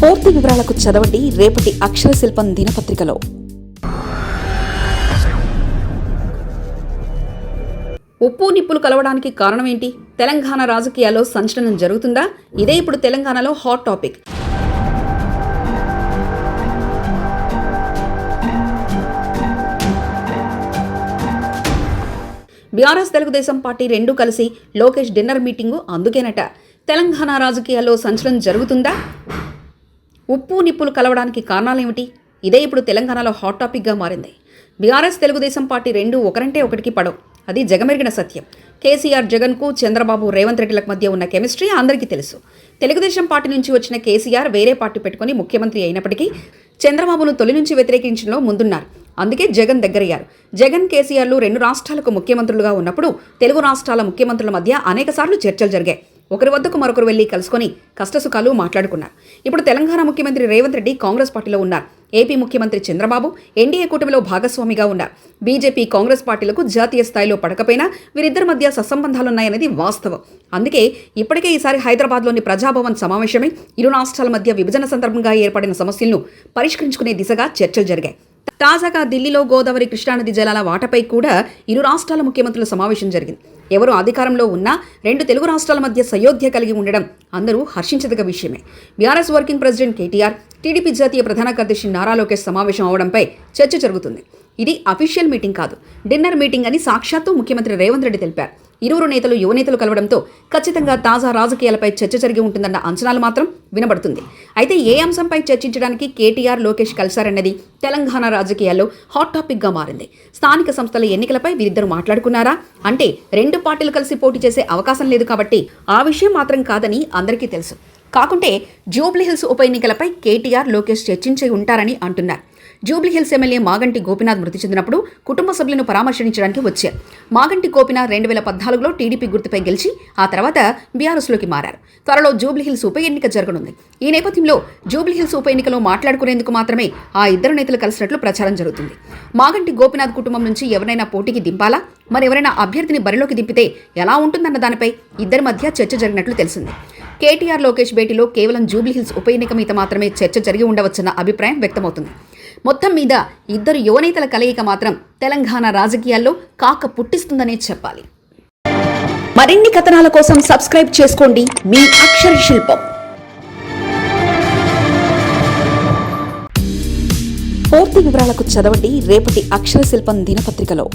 పూర్తి వివరాలకు చదవండి రేపటి అక్షర శిల్పం దినపత్రికలో. ఉప్పు నిప్పులు కలవడానికి కారణం ఏంటి తెలంగాణ రాజకీయాల్లో సంచలనం జరుగుతుందా? ఇదే ఇప్పుడు తెలంగాణలో hot topic BRS Telugu Desam party రెండూ కలిసి లోకేష్ డిన్నర్ మీటింగు అందుకేనట. తెలంగాణ రాజకీయాల్లో సంచలనం జరుగుతుందా? ఉప్పు నిప్పులు కలవడానికి కారణాలేమిటి? ఇదే ఇప్పుడు తెలంగాణలో హాట్ టాపిక్గా మారింది. బీఆర్ఎస్ తెలుగుదేశం పార్టీ రెండు ఒకరంటే ఒకటికి పడవు. అది జగమెరిగిన సత్యం. కేసీఆర్ జగన్కు చంద్రబాబు రేవంత్ రెడ్డిలకు మధ్య ఉన్న కెమిస్ట్రీ అందరికీ తెలుసు. తెలుగుదేశం పార్టీ నుంచి వచ్చిన కేసీఆర్ వేరే పార్టీ పెట్టుకుని ముఖ్యమంత్రి అయినప్పటికీ చంద్రబాబును తొలి నుంచి వ్యతిరేకించడంలో ముందున్నారు. అందుకే జగన్ దగ్గరయ్యారు. జగన్ కేసీఆర్లు రెండు రాష్ట్రాలకు ముఖ్యమంత్రులుగా ఉన్నప్పుడు తెలుగు రాష్ట్రాల ముఖ్యమంత్రుల మధ్య అనేకసార్లు చర్చలు జరిగాయి. ఒకరి వద్దకు మరొకరు వెళ్ళి కలుసుకొని కష్టసుఖాలు మాట్లాడుకున్నారు. ఇప్పుడు తెలంగాణ ముఖ్యమంత్రి రేవంత్ రెడ్డి కాంగ్రెస్ పార్టీలో ఉన్నారు. ఏపీ ముఖ్యమంత్రి చంద్రబాబు ఎన్డీఏ కూటమిలో భాగస్వామిగా ఉన్నారు. బీజేపీ కాంగ్రెస్ పార్టీలకు జాతీయ స్థాయిలో పడకపోయినా వీరిద్దరి మధ్య సత్సంబంధాలున్నాయనేది వాస్తవం. అందుకే ఇప్పటికే ఈసారి హైదరాబాద్లోని ప్రజాభవన్ సమావేశమై ఇరు రాష్ట్రాల మధ్య విభజన సందర్భంగా ఏర్పడిన సమస్యలను పరిష్కరించుకునే దిశగా చర్చలు జరిగాయి. తాజాగా ఢిల్లీలో గోదావరి కృష్ణానది జలాల వాటపై కూడా ఇరు రాష్ట్రాల ముఖ్యమంత్రుల సమావేశం జరిగింది. ఎవరు అధికారంలో ఉన్నా రెండు తెలుగు రాష్ట్రాల మధ్య సయోధ్య కలిగి ఉండడం అందరూ హర్షించదగ్గ విషయమే. BRS working president KTR TDP జాతీయ ప్రధాన కార్యదర్శి నారా లోకేష్ సమావేశం అవడంపై చర్చ జరుగుతుంది. ఇది అఫీషియల్ మీటింగ్ కాదు. డిన్నర్ మీటింగ్ అని సాక్షాత్తు ముఖ్యమంత్రి రేవంత్ రెడ్డి తెలిపారు. ఇరువురు నేతలు యువనేతలు కలవడంతో ఖచ్చితంగా తాజా రాజకీయాలపై చర్చ జరిగి ఉంటుందన్న అంచనాలు మాత్రం వినబడుతుంది. అయితే ఏ అంశంపై చర్చించడానికి కేటీఆర్ లోకేష్ కలిశారన్నది తెలంగాణ రాజకీయాల్లో హాట్ టాపిక్గా మారింది. స్థానిక సంస్థల ఎన్నికలపై వీరిద్దరు మాట్లాడుకున్నారా? అంటే రెండు పార్టీలు కలిసి పోటీ చేసే అవకాశం లేదు కాబట్టి ఆ విషయం మాత్రం కాదని అందరికీ తెలుసు. కాకుంటే జూబ్లీహిల్స్ ఉప ఎన్నికలపై కేటీఆర్ లోకేష్ చర్చించి ఉంటారని అంటున్నారు. జూబ్లీహిల్స్ ఎమ్మెల్యే మాగంటి గోపినాథ్ మృతి చెందినప్పుడు కుటుంబ సభ్యులను పరామర్శించడానికి వచ్చారు. మాగంటి గోపినాథ్ రెండు వేల పద్నాలుగులో టీడీపీ గుర్తుపై గెలిచి ఆ తర్వాత బీఆర్ఎస్లోకి మారారు. త్వరలో జూబ్లీహిల్స్ ఉప ఎన్నిక జరగనుంది. ఈ నేపథ్యంలో జూబ్లీహిల్స్ ఉప ఎన్నికలో మాట్లాడుకునేందుకు మాత్రమే ఆ ఇద్దరు నేతలు కలిసినట్లు ప్రచారం జరుగుతుంది. మాగంటి గోపినాథ్ కుటుంబం నుంచి ఎవరైనా పోటీకి దింపాలా? మరెవరైనా అభ్యర్థిని బరిలోకి దింపితే ఎలా ఉంటుందన్న దానిపై ఇద్దరి మధ్య చర్చ జరిగినట్లు తెలిసింది. కేటీఆర్ లోకేష్ భేటీలో కేవలం జూబ్లీహిల్స్ ఉప ఎన్నిక మీద మాత్రమే చర్చ జరిగి ఉండవచ్చన్న అభిప్రాయం వ్యక్తమవుతుంది. మొత్తం మీద ఇద్దరు యువనేతల కలయిక మాత్రం తెలంగాణ రాజకీయాల్లో కాక పుట్టిస్తుందనే చెప్పాలి. మరిన్ని కథనాల కోసం సబ్స్క్రైబ్ చేసుకోండి. మీ అక్షర శిల్పం. పూర్తి వివరాలకు చదవండి రేపటి అక్షర శిల్పం దినపత్రికలో.